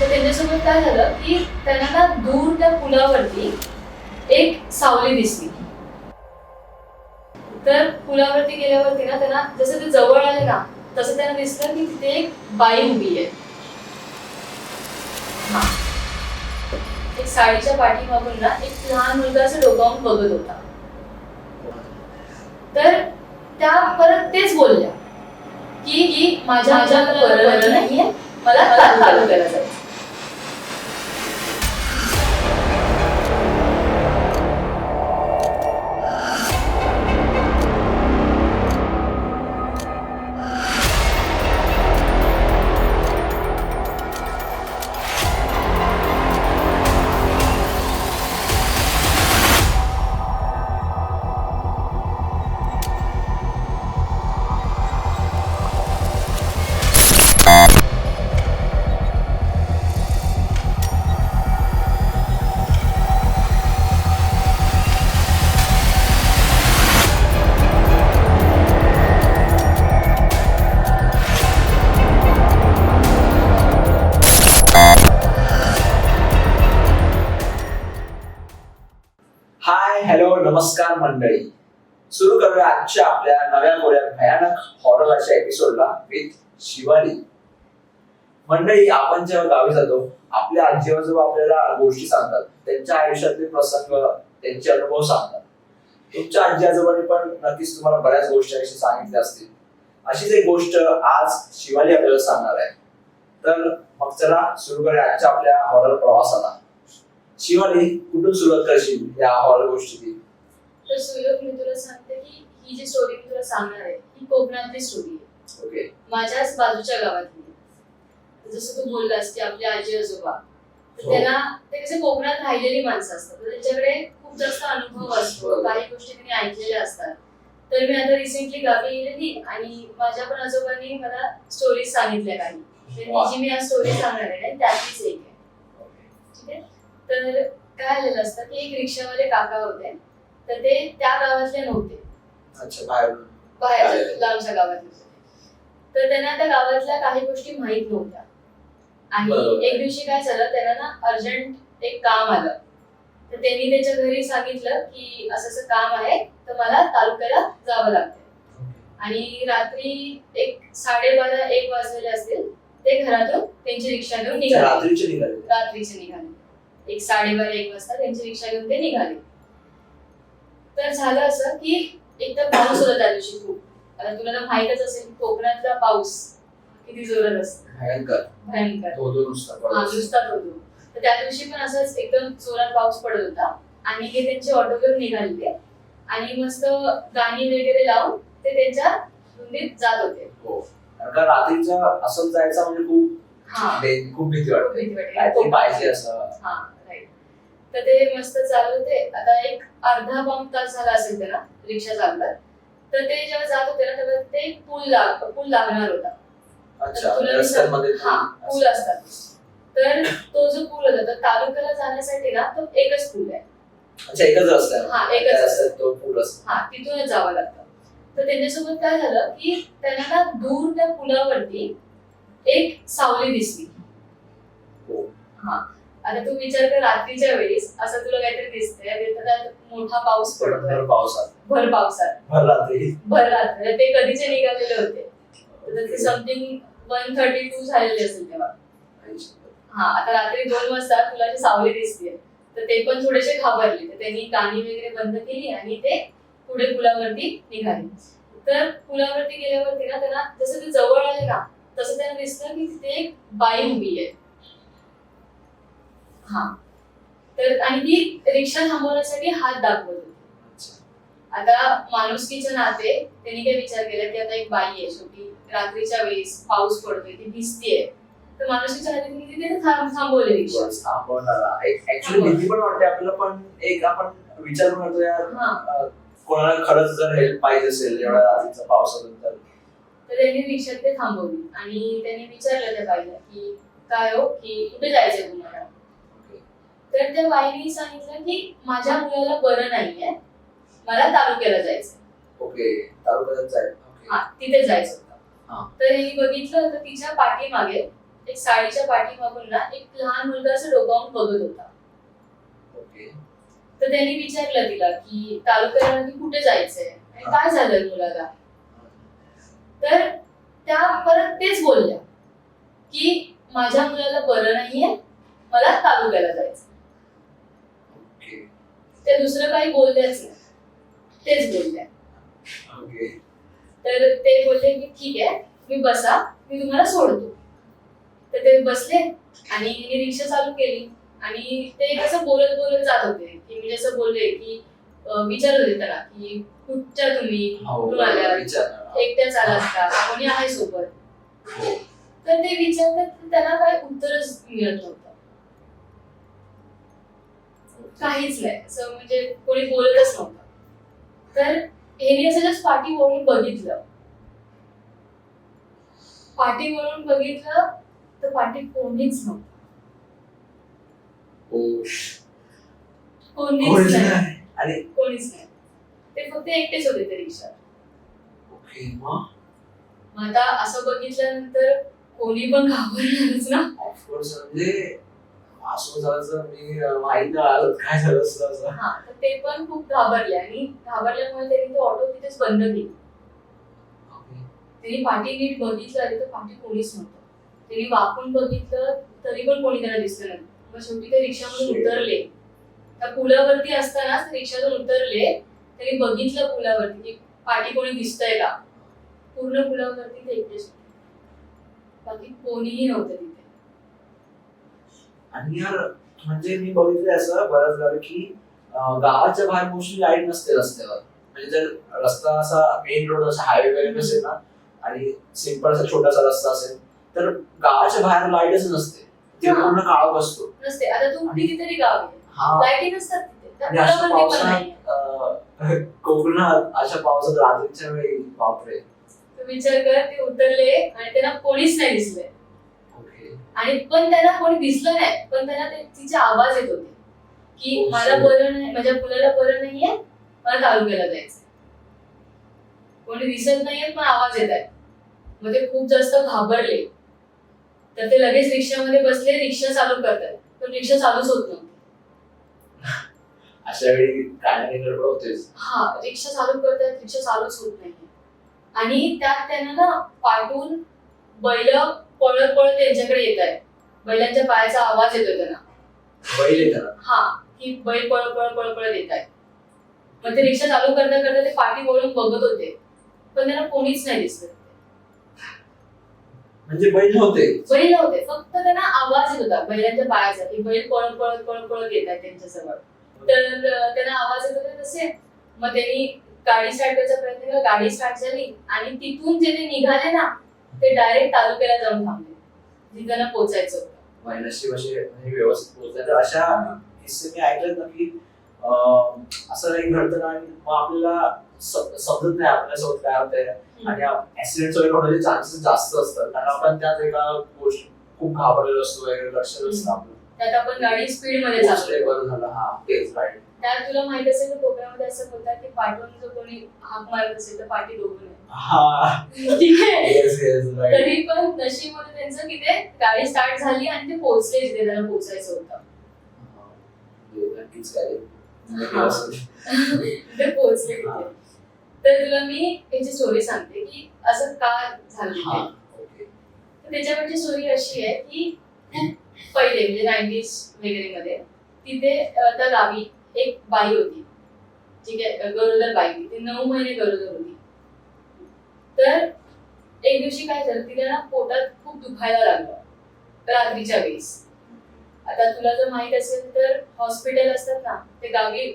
तर त्यांच्यासोबत काय झालं की त्यांना ना दूर त्या पुलावरती एक सावली दिसली. तर पुलावरती गेल्यावरती ना त्यांना जसं ते जवळ आले ना तसं त्यांना दिसलं की तिथे एक बाई उभी आहे. हा. एक साडीच्या पाठीमागून ना एक लहान मुलगा असं डोकावून बघत होता. तर त्या परत तेच बोलल्या की की माझ्या माझ्या नाहीये. मला ता- नमस्कार मंडळी. सुरू करूया आजच्या आपल्या नव्या गोळ्या भयानक हॉरर अशा एपिसोडला विथ शिवानी. मंडळी आपण जेव्हा गावी जातो आपल्या आजी आजोबा आपल्याला गोष्टी सांगतात त्यांच्या आयुष्यातले प्रसंग त्यांचे अनुभव सांगतात. तुमच्या आजी आजोबांनी पण नक्कीच तुम्हाला बऱ्याच गोष्टी अशी सांगितल्या असतील. अशीच एक गोष्ट आज शिवाली आपल्याला सांगणार आहे. तर मग चला सुरू करूया आजच्या आपल्या हॉरर प्रवासाला. शिवानी कुठून सुरुवात करशील या हॉरर गोष्टीची? तर सुयोग मी तुला सांगते की ही जी स्टोरी मी तुला सांगणार आहे ही कोकणातली स्टोरी आहे. ओके माझ्याच बाजूच्या गावातली. जसं तू बोललास की आपले आजी आजोबा हो. त्यांना ते कसे कोकणात राहिलेली माणसं असतात. तर त्यांच्याकडे खूप जास्त अनुभव असतो. काही गोष्टी त्यांनी ऐकलेल्या असतात. तर मी आता रिसेंटली गावी गेलेली आणि माझ्या पण आजोबांनी मला स्टोरीज सांगितल्या काही. तर जी मी आज स्टोरी सांगणार आहे त्यातलीच एक आहे. ठीक आहे? तर काय झालेलं असतं की एक रिक्षावाले काका होते. तर ते त्या गावातले नव्हते. अच्छा बाहेर. बाहेर. लांबच्या गावातले. होते तर त्यांना त्या गावातल्या काही गोष्टी माहीत नव्हत्या. आणि बरोबर. एक दिवशी काय झालं त्यांना ना अर्जंट एक काम आलं. तर त्यांनी त्याच्या घरी सांगितलं की असं असं काम आहे तर मला तालुक्याला जावं लागतं आणि रात्री एक साडेबारा एक वाजलेले असतील ते घरातून त्यांची रिक्षा घेऊन निघाले. रात्रीचे निघाले. रात्रीचे निघाले. एक साडेबारा एक वाजता त्यांची रिक्षा घेऊन ते निघाले. तर झालं असं की एक तर पाऊस होता त्या दिवशी खूप. आता तुला तर माहीतच असेल की कोकणातला पाऊस किती जोरात असतो. भयंकर. भयंकर. तो दोन नुसता हा पडत. नुसताच होतो तर त्या दिवशी पण असंच एकदम जोरात पाऊस पडत होता. आणि हे त्यांचे ऑटो घेऊन निघालेले आणि मस्त गाणी वगैरे लावून ते त्यांच्या धुंदीत जात होते. हो. कारण का रात्रीचं असं जायचं म्हणजे खूप हा. डे- खूप भीती खूप वाटते भीती वाटते. काहीतरी पाहिजे असं. हा. तर ते मस्त चालू होते. आता एक अर्धा पाऊण तास झाला असेल त्याला रिक्षा चालतात तर ते जेव्हा जात होते ना तेव्हा ते पूल लाग पूल लागणार होता. अच्छा तुला मी रस्त्यांमध्ये सांग- हा पूल असतात. तर तो जो पूल होता तर तालुक्याला जाण्यासाठी ना तो एकच पूल आहे. अच्छा एकच रस्ता आहे. हा, एकच त्या रस्ता. रस्त्यात तो पूल असतो. हा तिथूनच जावं लागतं. तर त्यांच्यासोबत काय झालं की त्यांना ना दूर त्या पुलावरती एक सावली दिसली. हो. हा आता तू विचार कर रात्रीच्या वेळेस असं तुला काहीतरी दिसतंय मोठा पाऊस पडतोय. भर पावसात. भर पावसात. भर रात्री. भर रात्री. ते कधीचे निघालेले होते? समथिंग वन थर्टी टू झालेले असेल तेव्हा. हा आता रात्री दोन वाजता तुला जी सावली दिसते तर ते पण थोडेसे घाबरले. तर त्यांनी गाणी वगैरे बंद केली आणि ते पुढे पुलावरती निघाले. तर पुलावरती गेल्यावरती ना त्यांना जसं ते जवळ आले ना तसं त्यांना दिसलं की तिथे एक बाई उभी आहे. हा. तर आणि ती रिक्षा थांबवण्यासाठी हात दाखवत होती. आता माणुसकीच्या नाते त्यांनी काय विचार केला की आता एक बाई आहे शेवटी रात्रीच्या वेळेस पाऊस पडतोय ती भिजतीये. तर माणुसकीच्या नाते त्यांनी तिथे थांब थांबवली रिक्षा. ऍक्च्युली भीती पण वाटते आपल्याला पण एक आपण विचार करतो यार कोणाला खरंच जर हेल्प पाहिजे असेल एवढ्या रात्रीच्या पावसातून तर त्यांनी रिक्षात ते थांबवली. आणि त्यांनी विचारलं त्या बाईला की काय हो? की कुठे जायचंय तुम्हाला? तर त्या बाईने सांगितलं की माझ्या मुलाला बरं नाहीये. मला तालुक्याला जायचंय. ओके तालुक्यात जाईल ओके. हा तिथे जायचं हा. होतं तर हे बघितलं तर तिच्या पाठीमागे एक साडीच्या पाठीमागून ना एक लहान मुलगा असं डोकावून बघत होता. ओके. तर त्यांनी विचारलं तिला की तालुक्याला नक्की कुठे जायचंय? आणि काय झालं मुलाला? तर त्या परत तेच बोलल्या की माझ्या मुलाला बरं नाहीये मला तालुक्याला जायचं ते दुसरं काही बोलल्याच नाही. तेच बोलल्या ओके. तर ते बोलले की ठीक आहे मी बसा मी तुम्हाला सोडतो. तर ते बसले आणि मी रिक्षा चालू केली. आणि ते कसं बोलत बोलत जात होते. की मी जसं बोलले की विचारत होते त्याला की कुठच्या तुम्ही? हो कुठून आल्या? विचार एकट्याच आलात का? कोणी आहे सोबत? हो. तर ते विचारतात त्यांना काय उत्तरच मिळत नव्हतं. काहीच नाही. असं म्हणजे कोणी बोलतच नव्हतं. तर हेनी असं जस्ट पाठी वळून बघितलं. पाठी वळून बघितलं तर पाठी कोणीच नव्हतं. ओ कोणीच नाही. कोणीच नाही. ते फक्त एकटेच होते ते रिक्षात ओके मग? आता असं बघितल्यानंतर कोणी पण घाबरणारच ना. म्हणजे असं झालं मी माहीत आलं. काय झालं असं हा तर ते पण खूप घाबरले आणि घाबरल्यामुळे त्यांनी तो ऑटो तिथेच बंद केली. त्यांनी पाठी नीट बघितलं आधी तर पाठी कोणीच नव्हतं. त्यांनी वाकून बघितलं तरी पण कोणी त्यांना दिसलं नाही. मग शेवटी ते रिक्षामधून. उतरले. त्या पुलावरती असतानाच रिक्षातून उतरले. त्यांनी बघितलं पुलावरती की पाठी कोणी दिसतंय का. पूर्ण पुलावरती ते एकटेच बाकी कोणीही नव्हतं तिथे. आणि यार म्हणजे मी बघितलंय असं बऱ्याच वेळा की गावाच्या बाहेर मोस्टली लाइट नसते रस्त्यावर. म्हणजे जर रस्ता असा मेन रोड असा हायवे वगैरे नसेल ना आणि सिंपल असा छोटासा रस्ता असेल तर गावाच्या बाहेर लाईटच नसते. ते. पूर्ण काळोख असतो. नसते. आता तू कितीतरी गाव हा. लाईटी नसतात आणि अशा पावसात कोकणात अशा पावसात रात्रीच्या वेळी बापरे. तू विचार कर ते उतरले आणि त्यांना कोणीच नाही दिसले आणि पण त्यांना कोणी दिसलं नाही पण त्यांना ते तिचे आवाज येत होते. की मला. बरं नाही माझ्या मुलाला बरं नाहीये मला तालुक्याला जायचं कोणी दिसत नाहीये पण आवाज येत आहे. मग ते खूप जास्त घाबरले. तर ते लगेच रिक्षामध्ये बसले रिक्षा चालू करतात. पण रिक्षा चालूच होत नव्हती. अशा वेळी गडबड होतेच. हा रिक्षा चालू करतात रिक्षा चालूच होत नाही आणि त्यात त्यांना ना पाठून बैल पळत पळत त्यांच्याकडे येत आहे बैलांच्या पायाचा आवाज येतोय त्यांना. बैल येतात. हा की बैल पळ पळ पळ पळत येत आहे मग ते रिक्षा चालू करता करता ते पाठी वळून बघत होते. पण त्यांना कोणीच नाही दिसलं म्हणजे बैल नव्हते. बैल नव्हते फक्त त्यांना आवाज येत होता बैलांच्या पायाचा. की बैल पळत पळत पळत पळत येत आहे त्यांच्याजवळ तर अं, त्यांना आवाज येत होते तसे. मग त्यांनी गाडी स्टार्ट करायचा प्रयत्न केला. गाडी स्टार्ट झाली आणि तिथून जे ते निघाले ना ते डायरेक्ट तालुक्याला जाऊन थांबले. जिथे त्यांना पोहोचायचं होतं. नशीब असे म्हणजे व्यवस्थित पोहोचले तर अशा किस्से मी ऐकलेत ना की असं काही घडतं ना आणि मग आपल्याला समजत नाही आपल्यासोबत काय होतंय. आणि ऍक्सिडेंट वगैरे होण्याचे चान्सेस जास्त असतात. कारण आपण त्यात एका गोष्ट खूप घाबरलेलो असतो वगैरे लक्ष नसतं आपलं. त्यात आपण गाडी स्पीडमध्ये बरं झालं. हा तेच राईट त्यात तुला माहीत असेल तर कोकणामध्ये असं बोलतात की पाठवून जर कोणी हाक मारत असेल तर पाठी आहे. हा ठीक आहे येस येस राईट तरी पण नशीब होतं त्यांचं की ते गाडी स्टार्ट झाली आणि ते पोहोचले जिथे त्यांना पोहोचायचं होतं नक्कीच काय हा. ते पोहोचले हा. तिथे तर तुला मी याची स्टोरी सांगते की असं का झालं हा. ओके तर त्याच्यावरची स्टोरी अशी आहे की पहिले म्हणजे नाईन्टीज वगैरे मध्ये तिथे अं, त्या गावी एक बाई होती. ठीक आहे गरोदर बाई होती. ती नऊ महिने गरोदर होती. तर एक दिवशी काय झालं तिला ना पोटात खूप दुखायला लागलं. रात्रीच्या वेळेस. आता तुला जर माहीत असेल तर हॉस्पिटल असतात ना ते गावी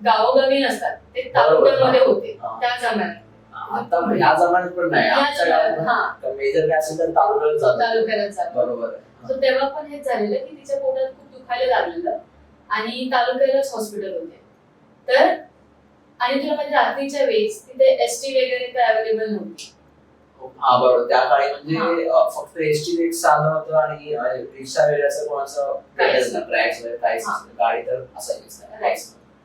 गावोगावी नसतात. ते तालुक्यामध्ये होते. हा. त्या जमान्यात. आता पण ह्या जमान्यात पण नाही. या आमच्या जमान्यात गावात हा. मेजर काय असेल तर तालुक्याला जातो. बरोबर तेव्हा पण हेच झालेलं की तिच्या पोटात खूप दुखायला लागलेलं. आणि तालुक्यालाच हॉस्पिटल होते तर आणि तुला माहिती रात्रीच्या वेळेस तिथे एस टी वगैरे तर अवेलेबल नव्हती हा बरोबर त्या काळी म्हणजे फक्त एसटी एक साधन होतं आणि रिक्षा वगैरे असं कोणाचं काहीच नाही. ट्रॅक्स वगैरे काहीच. नसतं. गाडी तर असायचीच नाही.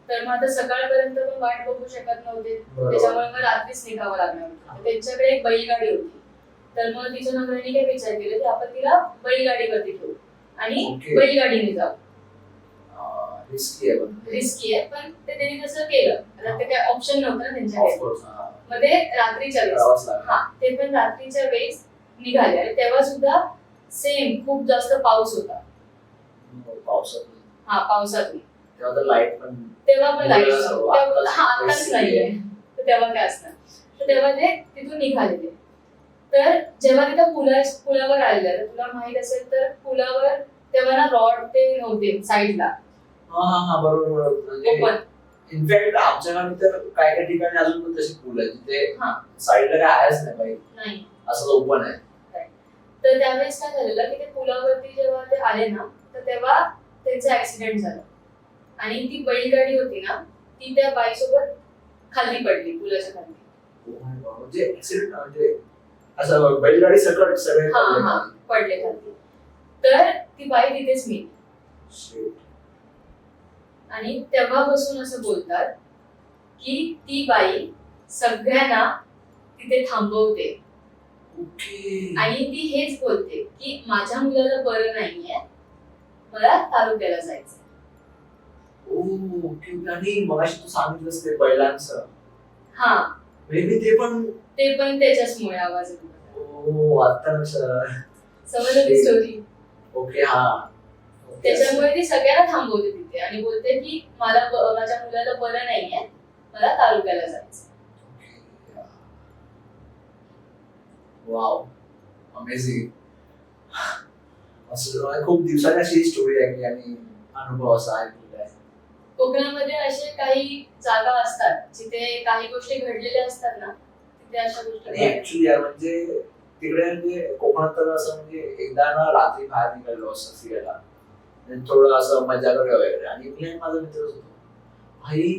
तर मग आता सकाळपर्यंत पण वाट बघू शकत नव्हते बरोबर. त्याच्यामुळे मग रात्रीच निघावं लागणार होतं तर त्यांच्याकडे एक बैलगाडी होती तर मग तिच्या नवऱ्याने काय विचार केला की आपण तिला बैलगाडीवरती ठेवू आणि Okay. बैलगाडीने जाऊ रिस्की आहे पण. रिस्की आहे पण ते त्यांनी तसं केलं. आता ते काय ऑप्शन नव्हतं ना त्यांच्याकडे. ऑफकोर्स मग ते रात्रीच्या वेळेस. करावंच लागेल. हा ते पण रात्रीच्या वेळेस निघाले. आणि तेव्हा सुद्धा सेम खूप जास्त पाऊस होता. पावसात. हा पावसातून. तेव्हा तर लाइट पण तेव्हा पण आत्ताच हा आताच पैसे नाहीये. तर तेव्हा काय असणार तर तेव्हा ते तिथून निघालेले. तर जेव्हा तिथं पुला पुलावर आलेलं. तर तुला माहीत असेल तर पुलावर तेव्हा ना रॉड ते नव्हते साईडला. हा हा हा बरोबर बरोबर. इनफॅक्ट आमच्या गावी तर काय काय ठिकाणी अजून पण तशी पूल आहे तिथे हा. साईडला काय आहेच नाही बाई. नाही. असं ओपन आहे. तर त्यावेळेस काय झालेलं की ते पुलावरती जेव्हा ते आले ना तर तेव्हा त्यांचं ऍक्सिडेंट झालं. आणि ती बैलगाडी होती ना ती त्या बाईसोबत खाली पडली पुलाच्या खाली. Oh. म्हणजे ऍक्सिडेंट म्हणजे असं बैलगाडी सकट सगळे हा पडले. हा खाली. पडले खाली. तर ती बाई तिथेच मेली. आणि तेव्हापासून असं बोलतात की ती बाई सगळ्यांना तिथे थांबवते. Okay. आणि ती हेच बोलते की माझ्या मुलाला बरं नाहीये मला तालुक्याला जायचं हा. मे बी ते पण ते पण त्याच्याचमुळे आवाज समजलं स्टोरी ओके हा. त्याच्यामुळे ती सगळ्यांना थांबवते. तिथे आणि बोलते की मला माझ्या मुलाला बरं नाहीये मला तालुक्याला जायचं वाव अमेझिंग असं खूप दिवसांनी अशी स्टोरी ऐकली आणि अनुभव असा ऐकलेला आहे. कोकणामध्ये असे काही जागा असतात जिथे काही गोष्टी घडलेल्या असतात ना तिथे अशा गोष्टी. ऍक्च्युली म्हणजे तिकडे म्हणजे कोकणात तर असं म्हणजे एकदा ना रात्री बाहेर निघालो असं फिरायला. थोडं असं मजा करूया वगैरे. आणि मी आणि माझा मित्रच होतो भाई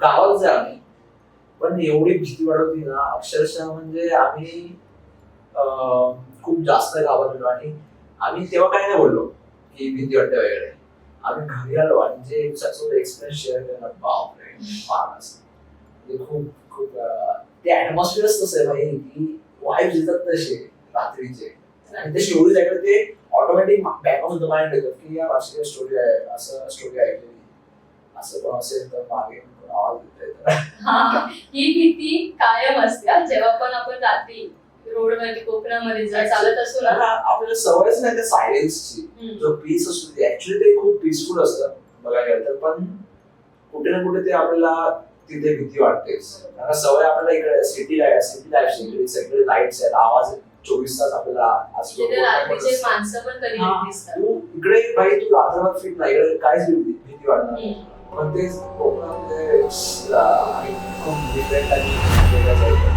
गावात जा आम्ही. पण एवढी भीती वाटत होती ना अक्षरशः म्हणजे आम्ही खूप जास्त गावात गेलो आणि आम्ही तेव्हा काही नाही बोललो की भीती वाटते वगैरे. आम्ही घरी आलो आणि जे एक्सपिरियन्स शेअर केला बापरे फार असं. म्हणजे खूप खूप ते ऍटमॉस्फिअरच तसं आहे भाई की वाईफ येतात तसे रात्रीचे. आणि ते स्टोरीज ऐकलं ते automatic back of the mind येतात की या राष्ट्रीय स्टोरी आहे असं स्टोरी ऐकलेली असं पण असेल तर मागे आवाज हा भीती कायम असते. जेव्हा पण आपण रात्री रोडवरती कोकणामध्ये जर चालत असू ना आपल्याला सवयच नाही त्या सायलेन्सची. जो पीस असतो ऍक्च्युली ते खूप पीसफुल असतं बघायला गेलं तर पण कुठे ना कुठे ते आपल्याला तिथे भीती वाटते कारण सवय आपल्याला इकडे सिटी सिटी लाईफ इकडे सगळे लाईट्स आहेत आवाज आहे. चोवीस तास आपल्याला रात्रीचे. माणसं पण कधी हा. नाही दिसतात तू इकडे भाई तू रात्रभर फिट नाही इकडे काहीच भीती भीती वाटणार नाही. हम्म. पण ते कोकणामध्ये अं, खूप डिफरंट आणि वेगळंच आहे.